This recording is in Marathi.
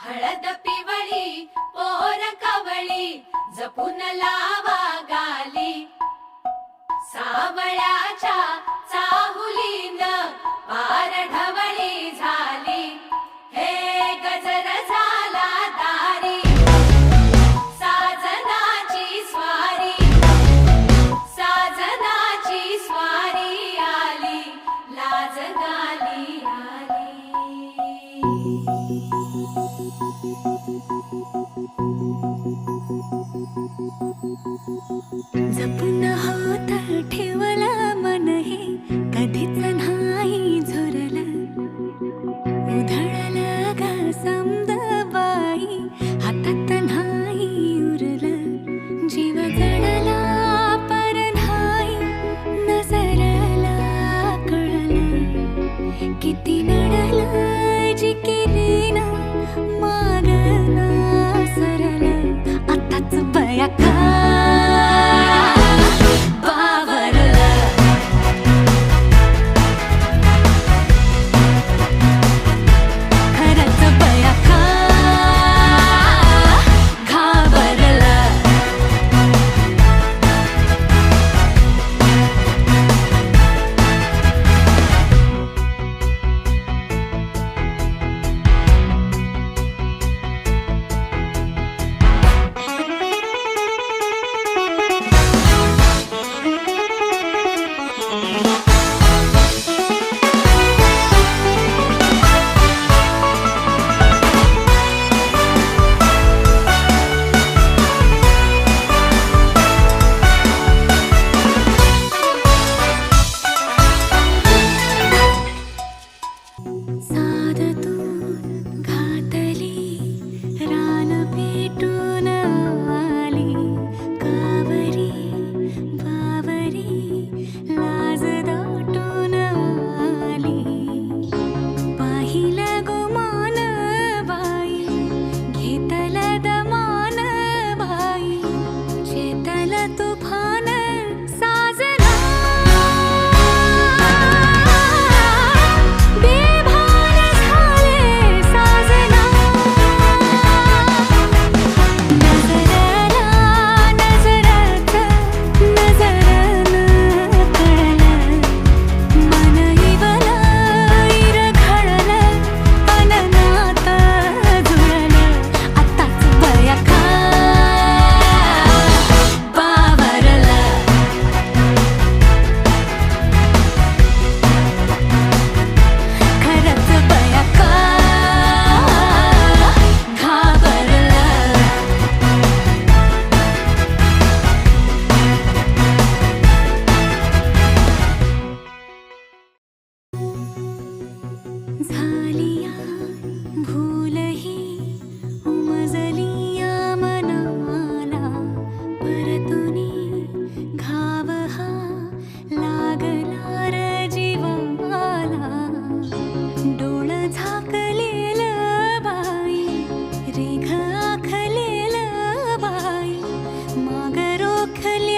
हळद पिवळी पोर कवळी जपून लावा गाली. सावळ्याच्या चाहुलीन पार जपून होता ठेवला मनही कधीच नाही झुरलं. उधळला गा समद हातात नाही उरलं. जीव Tak. देख ले